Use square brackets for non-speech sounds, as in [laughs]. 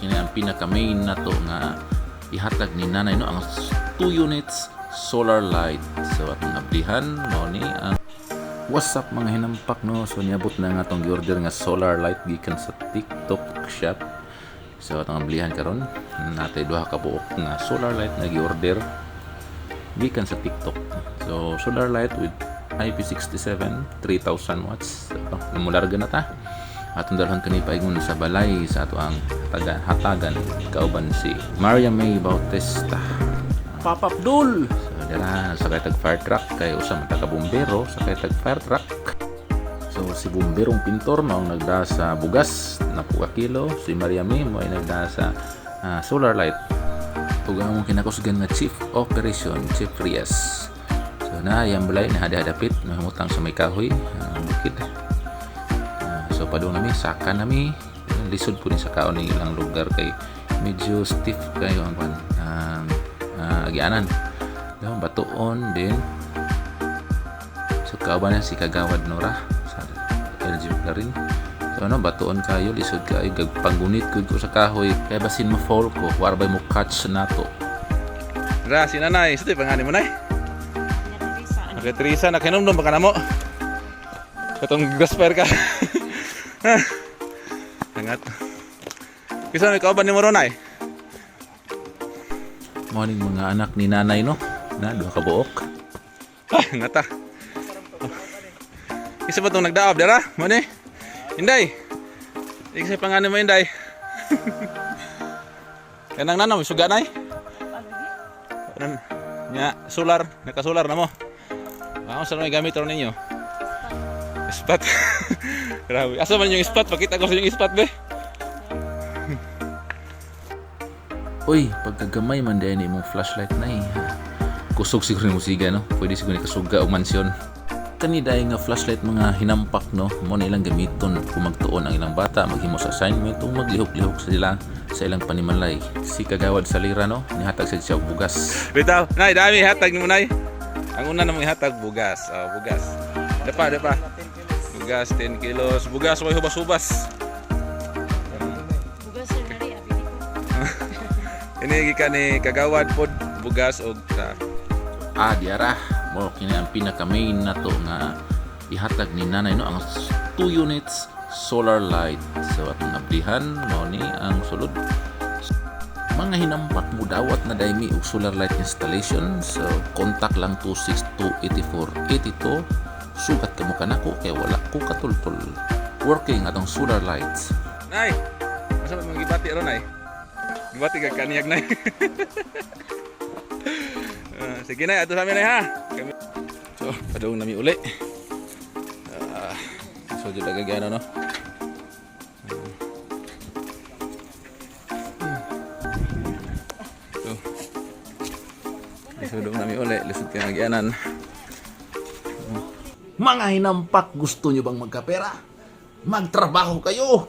kini ang pinaka main na to nga ihatag ni nanay no? Ang 2 units solar light. So atong ablihan mo ni ang What's up mga hinampak no? So niabot na nga tong gi-order nga solar light gikan sa TikTok shop. So atong ablihan karon. Natay duha ka buok nga solar light nga gi-order gikan sa TikTok. So solar light with IP67 3000 watts. So, namularga na ta atong dalhon kani paingon sa balay sa ato ang hatagan, hatagan kauban si Maria May Bautista. Pop Abdul! So dira sa kay tag fire truck kay usa man taga bombero sa kay tag fire truck. So si bomberong pintor mao nagda sa bugas na puga kilo. Si Maria May mo ay nagda sa ah, solar light. Ug ang among kinakusgan nga chief operation chief Rias so na yang balay na hada-hadapit mahimutang sa may kahoy. Ah, bukid Ah, so padung nami saka nami lisod po ni sa kaon ng ilang lugar kay medyo stiff kayo ang pan um, uh, agianan. Yung batuon din. So kauban na si kagawad nora? Sa LG rin. So ano batuon kayo lisod kayo. Gagpanggunit ko ko sa kahoy. Kaya basin mo fall ko? Warbay mo catch na to? Ra, si nanay, sa pangani mo nay? Okay, Teresa, nakinom ba ka na mo? Katong gasper ka. [laughs] [laughs] Hangat. Kisa may kauban ni mo ron ay? Morning mga anak ni nanay no? Na, duha ka buok. Ah, ngata. Isa ba itong nagdaab, dara? Mani? Inday! Hindi kasi pangalan mo, Inday. [laughs] Kanang nanam, suga nay? Kanan, nya, solar, naka-solar na mo. Ako sa may gamit ron ninyo? Ispat. [laughs] Grabe. Asa man yung ispat? Pakita ko sa yung ispat, be. Uy, pagkagamay man dahil imong flashlight na eh. Kusog siguro ni musiga, no? Pwede siguro ni kasuga o mansyon. Kani dahil nga flashlight mga hinampak, no? Mo na ilang gamiton kung magtuon ang ilang bata, maghimo sa assignment o maglihok-lihok sa sila sa ilang panimalay. Si Kagawad Salira, no? Nihatag sa siya bugas. Bitaw, nay, dami hatag ni mo, nay. Ang una namang ihatag, bugas. Oh, bugas. Depa, depa. Bugas, 10 kilos. Bugas, may hubas-hubas. Bugas sir nari abi ko. [laughs] Ini ka ni kagawad pod bugas og ta. Ah, diara. Mo kini ang pinaka main na to nga ihatag ni nanay no ang 2 units solar light. So atong ablihan mo ni ang sulod. Mga hinampak mo dawat na daymi og solar light installation. So contact lang 262-84-82. Sugat ka mo kanako kay wala ko katultol. Working atong solar lights. Nay, asa mo gibati ron nay? Gibati ka kaniyag nay. [laughs] Ah, sige na, ato sa amin na ha. Kami... So, padung nami uli. Ah, so, dito gagana, no? So, isudong nami uli. Lisod ka nagyanan. Mga hinampak, gusto nyo bang magkapera? Magtrabaho kayo!